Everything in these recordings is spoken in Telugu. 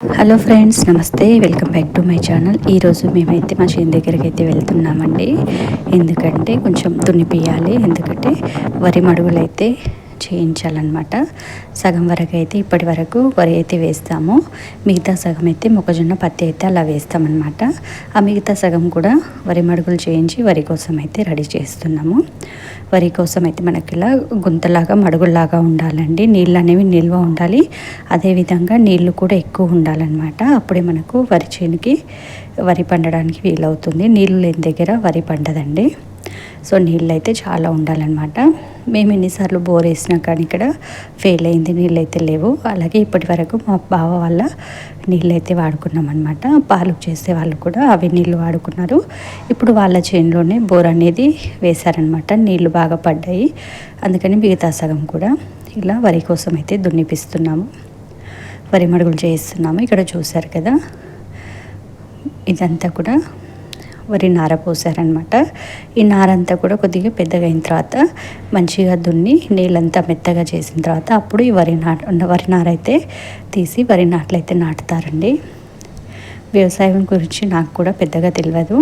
Hello friends namaste. Welcome back to my channel. ఈరోజు మేమైతే మా చేను దగ్గరికి అయితే వెళ్తున్నామండి. ఎందుకంటే కొంచెం దున్నిపియాలి ఎందుకంటే వరి మడుగులైతే చేయించాలన్నమాట. సగం వరకు అయితే ఇప్పటి వరకు వరి అయితే వేస్తాము. మిగతా సగం అయితే మొక్కజొన్న పత్తి అయితే అలా వేస్తామన్నమాట. ఆ మిగతా సగం కూడా వరి మడుగులు చేయించి వరి కోసం అయితే రెడీ చేస్తున్నాము. వరి కోసం అయితే మనకి ఇలా గుంతలాగా మడుగుల్లాగా ఉండాలండి. నీళ్ళు అనేవి నిల్వ ఉండాలి. అదేవిధంగా నీళ్ళు కూడా ఎక్కువ ఉండాలన్నమాట. అప్పుడే మనకు వరి చేనుకి వరి పండడానికి వీలవుతుంది. నీళ్ళు లేని దగ్గర వరి పండదండి. సో నీళ్ళు అయితే చాలా ఉండాలన్నమాట. మేము ఎన్నిసార్లు బోర్ వేసినా కానీ ఇక్కడ ఫెయిల్ అయింది నీళ్ళు అయితే లేవు. అలాగే ఇప్పటి వరకు మా బావ వల్ల నీళ్ళు అయితే వాడుకున్నామన్నమాట. పాలు చేసే వాళ్ళు కూడా అవి నీళ్ళు వాడుకున్నారు. ఇప్పుడు వాళ్ళ చేనులోనే బోర్ అనేది వేశారనమాట నీళ్ళు బాగా పడ్డాయి. అందుకని మిగతా సగం కూడా ఇలా వరి కోసం అయితే దున్నిపిస్తున్నాము. వరి మడుగులు చేయిస్తున్నాము. ఇక్కడ చూశారు కదా? ఇదంతా కూడా వరి నార పోసారనమాట ఈ నారంతా కూడా కొద్దిగా పెద్దగా అయిన తర్వాత మంచిగా దున్ని నీళ్ళంతా మెత్తగా చేసిన తర్వాత అప్పుడు ఈ వరి నాట వరి నార అయితే తీసి వరి నాట్లు అయితే నాటుతారండి. వ్యవసాయం గురించి నాకు కూడా పెద్దగా తెలియదు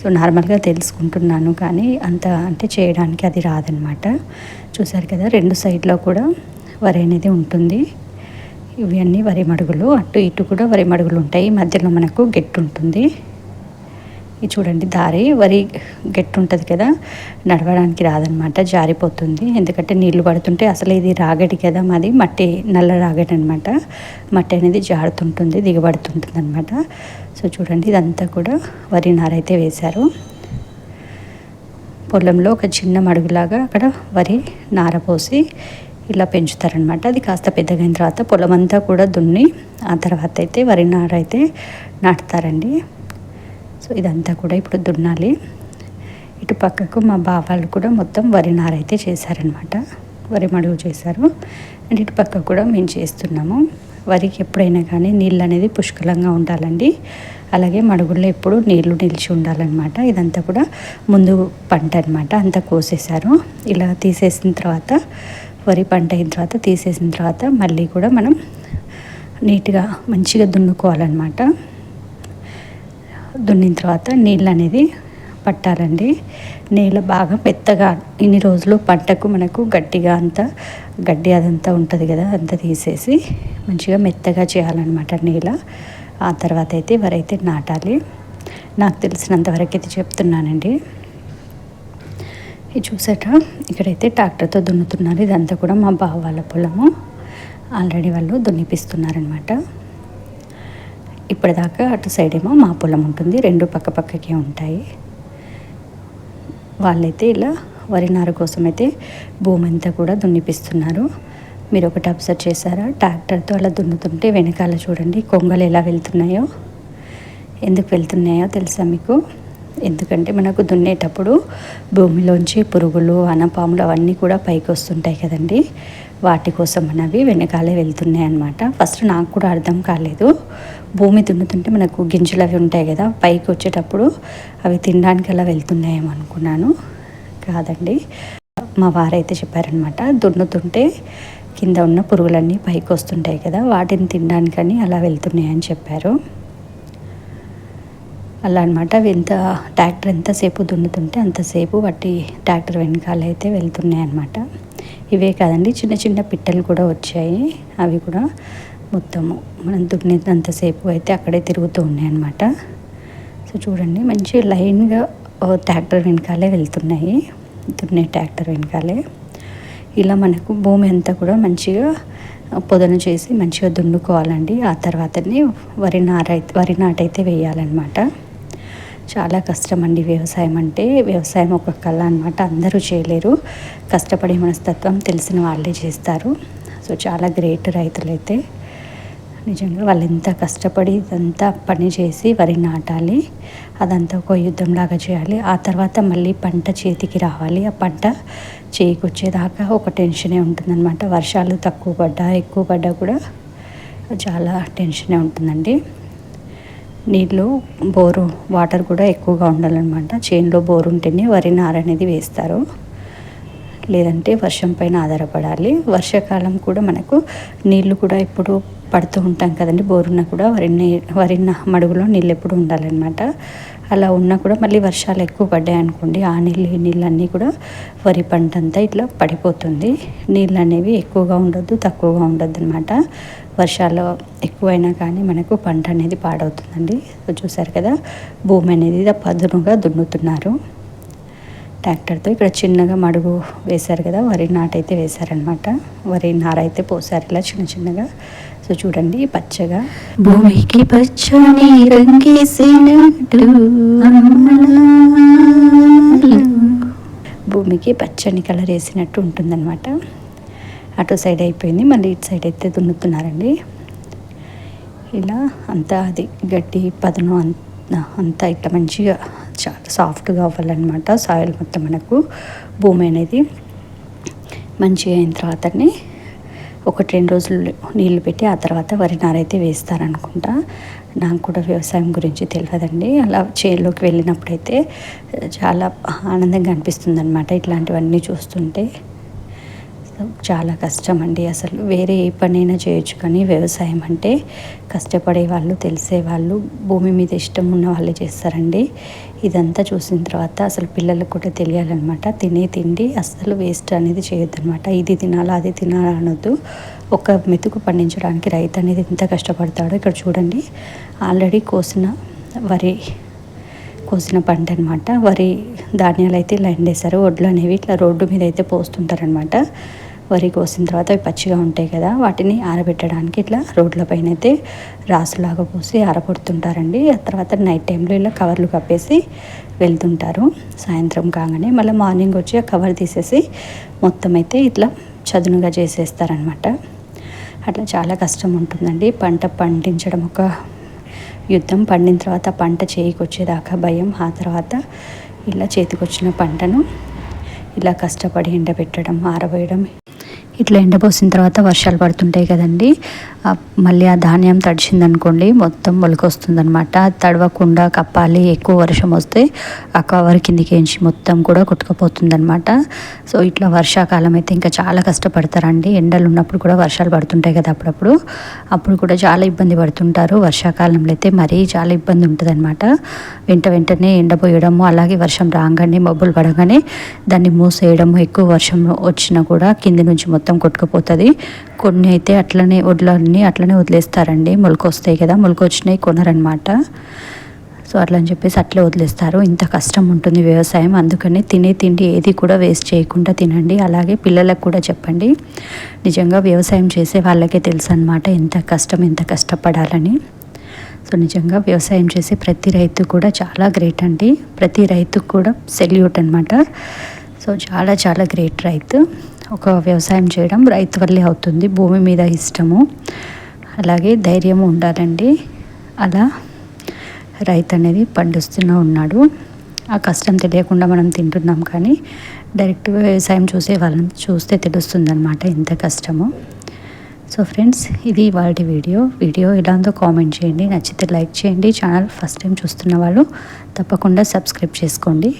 సో నార్మల్గా తెలుసుకుంటున్నాను కానీ అంత అంటే చేయడానికి అది రాదనమాట చూసారు కదా రెండు సైడ్లో కూడా వరి అనేది ఉంటుంది. ఇవన్నీ వరి మడుగులు అటు ఇటు కూడా వరి మడుగులు ఉంటాయి. మధ్యలో మనకు గెట్టు ఉంటుంది. ఇది చూడండి దారి వరి గట్టి ఉంటుంది కదా నడవడానికి రాదనమాట జారిపోతుంది. ఎందుకంటే నీళ్ళు పడుతుంటే అసలు ఇది రాగడి కదా మాది మట్టి నల్ల రాగడి అనమాట మట్టి అనేది జారుతుంటుంది దిగబడుతుంటుంది అనమాట సో చూడండి ఇదంతా కూడా వరి నారైతే వేశారు. పొలంలో ఒక చిన్న మడుగులాగా అక్కడ వరి నార పోసి ఇలా పెంచుతారనమాట అది కాస్త పెద్దగైన తర్వాత పొలం అంతా కూడా దున్ని ఆ తర్వాత అయితే వరి నార అయితే నాటుతారండి. సో ఇదంతా కూడా ఇప్పుడు దున్నాలి. ఇటు పక్కకు మా బావాళ్ళు కూడా మొత్తం వరి నారైతే చేశారనమాట వరి మడుగు చేశారు. అండ్ ఇటు పక్క కూడా మేము చేస్తున్నాము. వరికి ఎప్పుడైనా కానీ నీళ్ళు అనేది పుష్కలంగా ఉండాలండి. అలాగే మడుగుల్లో ఎప్పుడు నీళ్ళు నిలిచి ఉండాలన్నమాట. ఇదంతా కూడా ముందు పంట అనమాట అంతా కోసేశారు. ఇలా తీసేసిన తర్వాత వరి పంట అయిన తర్వాత తీసేసిన తర్వాత మళ్ళీ కూడా మనం నీట్గా మంచిగా దున్నుకోవాలన్నమాట. దున్నిన తర్వాత నీళ్ళు అనేది పట్టాలండి. నేల బాగా మెత్తగా ఇన్ని రోజులు పంటకు మనకు గట్టిగా అంతా గడ్డి అదంతా ఉంటుంది కదా అంతా తీసేసి మంచిగా మెత్తగా చేయాలన్నమాట నీళ్ళ. ఆ తర్వాత అయితే ఎవరైతే నాటాలి నాకు తెలిసినంతవరకు అయితే చెప్తున్నానండి. ఇది చూసాట ఇక్కడైతే ట్రాక్టర్తో దున్నుతున్నారు. ఇదంతా కూడా మా బావ వాళ్ళ పొలము. ఆల్రెడీ వాళ్ళు దున్నిపిస్తున్నారనమాట ఇప్పటిదాకా అటు సైడ్ ఏమో మా పొలం ఉంటుంది. రెండు పక్క పక్కకే ఉంటాయి. వాళ్ళైతే ఇలా వరి నారు కోసం అయితే భూమి అంతా కూడా దున్నిపిస్తున్నారు. మీరు ఒకటి అబ్జర్వ్ చేశారా? ట్రాక్టర్తో అలా దున్నుతుంటే వెనకాల చూడండి కొంగలు ఎలా వెళ్తున్నాయో ఎందుకు వెళ్తున్నాయో తెలుసా మీకు? ఎందుకంటే మనకు దున్నేటప్పుడు భూమిలోంచి పురుగులు అనపాములు అవన్నీ కూడా పైకి వస్తుంటాయి కదండి. వాటి కోసం మనవి వెనకాలే వెళ్తున్నాయి అనమాట ఫస్ట్ నాకు కూడా అర్థం కాలేదు. భూమి దున్నుతుంటే మనకు గింజలు అవి ఉంటాయి కదా పైకి వచ్చేటప్పుడు అవి తినడానికి అలా వెళ్తున్నాయేమో అనుకున్నాను. కాదండి. మా వారైతే చెప్పారనమాట దున్నుతుంటే కింద ఉన్న పురుగులన్నీ పైకి వస్తుంటాయి కదా వాటిని తినడానికని అలా వెళ్తున్నాయని చెప్పారు. అలా అనమాట ఎంత ట్రాక్టర్ ఎంతసేపు దున్నుతుంటే అంతసేపు వాటి ట్రాక్టర్ వెనకాల అయితే వెళ్తున్నాయి అనమాట ఇవే కాదండి చిన్న చిన్న పిట్టలు కూడా వచ్చాయి. అవి కూడా మొత్తము మనం దున్నేంతసేపు అయితే అక్కడే తిరుగుతూ ఉన్నాయి అనమాట సో చూడండి మంచి లైన్గా ట్రాక్టర్ వెనకాలే వెళ్తున్నాయి. దున్నే ట్రాక్టర్ వెనకాలే. ఇలా మనకు భూమి అంతా కూడా మంచిగా పొదను చేసి మంచిగా దున్నుకోవాలండి. ఆ తర్వాతనే వరి నారైతే వరి నాటైతే వేయాలన్నమాట. చాలా కష్టం అండి వ్యవసాయం అంటే. వ్యవసాయం ఒక కళ అనమాట అందరూ చేయలేరు. కష్టపడే మనస్తత్వం తెలిసిన వాళ్ళే చేస్తారు. సో చాలా గ్రేట్ రైతులైతే. నిజంగా వాళ్ళు ఎంత కష్టపడి ఇదంతా పని చేసి వరి నాటాలి అదంతా ఒక యుద్ధంలాగా చేయాలి ఆ తర్వాత మళ్ళీ పంట చేతికి రావాలి. ఆ పంట చేయికి వచ్చేదాకా ఒక టెన్షనే ఉంటుందన్నమాట. వర్షాలు తక్కువ పడ్డా ఎక్కువ పడ్డా కూడా చాలా టెన్షనే ఉంటుందండి. నీళ్ళు బోరు వాటర్ కూడా ఎక్కువగా ఉండాలన్నమాట. చేనులో బోరు ఉంటేనే వరి నార అనేది వేస్తారు. లేదంటే వర్షం పైన ఆధారపడాలి. వర్షాకాలం కూడా మనకు నీళ్ళు కూడా ఇప్పుడు పడుతూ ఉంటాం కదండి. బోరున్నా కూడా వరి నీ వరి న- మడుగులో నీళ్ళు ఎప్పుడు ఉండాలన్నమాట. అలా ఉన్నా కూడా మళ్ళీ వర్షాలు ఎక్కువ పడ్డాయి అనుకోండి ఆ నీళ్ళు ఈ నీళ్ళు అన్నీ కూడా వరి పంట అంతా ఇట్లా పడిపోతుంది. నీళ్ళు అనేవి ఎక్కువగా ఉండొద్దు తక్కువగా ఉండొద్దు అనమాట వర్షాలు ఎక్కువైనా కానీ మనకు పంట అనేది పాడవుతుందండి. చూసారు కదా భూమి అనేది పదునుగా దున్నుతున్నారు. ట్రాక్టర్తో ఇక్కడ చిన్నగా మడుగు వేశారు కదా వరి నాటైతే వేశారనమాట వరి నార అయితే పోసారు ఇలా చిన్న చిన్నగా. సో చూడండి పచ్చగా. భూమికి పచ్చని రంగేసినట్టు. భూమికి పచ్చని కలర్ వేసినట్టు ఉంటుందన్నమాట. అటు సైడ్ అయిపోయింది మళ్ళీ ఇటు సైడ్ అయితే దున్నుతున్నారండి. ఇలా అంతా అది గడ్డి పదును అంత అంతా ఇట్లా మంచిగా చాలా సాఫ్ట్గా అవ్వాలన్నమాట సాయిల్ మొత్తం మనకు భూమి అనేది మంచిగా అయిన తర్వాతనే ఒకటి రెండు రోజులు నీళ్ళు పెట్టి ఆ తర్వాత వరి నారైతే వేస్తారనుకుంటా. నాకు కూడా వ్యవసాయం గురించి తెలియదండి అలా చేలోకి వెళ్ళినప్పుడైతే చాలా ఆనందంగా అనిపిస్తుంది అనమాట ఇట్లాంటివన్నీ చూస్తుంటే. చాలా కష్టం అండి అసలు వేరే ఏ పనైనా చేయొచ్చు కానీ వ్యవసాయం అంటే కష్టపడే వాళ్ళు తెలిసే వాళ్ళు భూమి మీద ఇష్టం ఉన్న వాళ్ళే చేస్తారండి. ఇదంతా చూసిన తర్వాత అసలు పిల్లలకు కూడా తెలియాలన్నమాట. తినే తిండి అస్సలు వేస్ట్ అనేది చేయొద్దన్నమాట. ఇది తినాలా అది తినాలా అనొద్దు. ఒక మెతుకు పండించడానికి రైతు అనేది ఎంత కష్టపడతాడో ఇక్కడ చూడండి. ఆల్రెడీ కోసిన వరి కోసిన పంట అనమాట వరి ధాన్యాలు అయితే లైన్ వేశారు. వడ్లు అనేవి ఇట్లా రోడ్డు మీద అయితే పోస్తుంటారనమాట వరి కోసిన తర్వాత అవి పచ్చిగా ఉంటాయి కదా వాటిని ఆరబెట్టడానికి ఇట్లా రోడ్ల పైన అయితే రాసులాగా పోసి ఆరబడుతుంటారండి. ఆ తర్వాత నైట్ టైంలో ఇలా కవర్లు కప్పేసి వెళ్తుంటారు. సాయంత్రం కాగానే మళ్ళీ మార్నింగ్ వచ్చి ఆ కవర్ తీసేసి మొత్తం అయితే ఇట్లా చదునుగా చేసేస్తారనమాట అట్లా చాలా కష్టం ఉంటుందండి. పంట పండించడం ఒక యుద్ధం. పండిన తర్వాత పంట చేయికొచ్చేదాకా భయం. ఆ తర్వాత ఇలా చేతికొచ్చిన పంటను ఇలా కష్టపడి ఎండబెట్టడం ఆరబోయడం ఇట్లా ఎండపోసిన తర్వాత వర్షాలు పడుతుంటాయి కదండి. మళ్ళీ ఆ ధాన్యం తడిచిందనుకోండి మొత్తం మొలకొస్తుంది అనమాట తడవకుండా కప్పాలి ఎక్కువ వర్షం వస్తే ఆ కవర్ కిందికి ఎంచి మొత్తం కూడా కొట్టుకుపోతుంది అనమాట సో ఇట్లా వర్షాకాలం అయితే ఇంకా చాలా కష్టపడతారండి. ఎండలు ఉన్నప్పుడు కూడా వర్షాలు పడుతుంటాయి కదా అప్పుడప్పుడు. అప్పుడు కూడా చాలా ఇబ్బంది పడుతుంటారు. వర్షాకాలంలో అయితే మరీ చాలా ఇబ్బంది ఉంటుంది అనమాట వెంట వెంటనే ఎండపోయడము అలాగే వర్షం రాగానే మబ్బులు పడగానే దాన్ని మూసేయడము ఎక్కువ వర్షం వచ్చినా కూడా కింది నుంచి మొత్తం మొత్తం కొట్టుకుపోతుంది. కొన్ని అయితే అట్లనే వడ్లన్నీ అట్లనే వదిలేస్తారండి. మొలకొస్తాయి కదా మొలకొచ్చినాయి కొనరనమాట. సో అట్లా అని చెప్పేసి అట్లే వదిలేస్తారు. ఇంత కష్టం ఉంటుంది వ్యవసాయం. అందుకని తినే తిండి ఏది కూడా వేస్ట్ చేయకుండా తినండి. అలాగే పిల్లలకు కూడా చెప్పండి. నిజంగా వ్యవసాయం చేసే వాళ్ళకే తెలుసు అనమాట ఎంత కష్టం ఎంత కష్టపడాలని. సో నిజంగా వ్యవసాయం చేసే ప్రతి రైతు కూడా చాలా గ్రేట్ అండి. ప్రతి రైతుకు కూడా సెల్యూట్ అనమాట సో చాలా చాలా గ్రేట్ రైతు. ఒక వ్యవసాయం చేయడం రైతు వల్లే అవుతుంది భూమి మీద ఇష్టము. అలాగే ధైర్యం ఉండాలండి. అలా రైతు అనేది పండిస్తూనే ఉన్నాడు. ఆ కష్టం తెలియకుండా మనం తింటున్నాం కానీ డైరెక్ట్గా వ్యవసాయం చూసే వాళ్ళని చూస్తే తెలుస్తుంది అనమాట ఎంత కష్టమో. సో ఫ్రెండ్స్ ఇది వాటి వీడియో. వీడియో ఎలా ఉందో కామెంట్ చేయండి. నచ్చితే లైక్ చేయండి. ఛానల్ ఫస్ట్ టైం చూస్తున్న వాళ్ళు తప్పకుండా సబ్స్క్రైబ్ చేసుకోండి.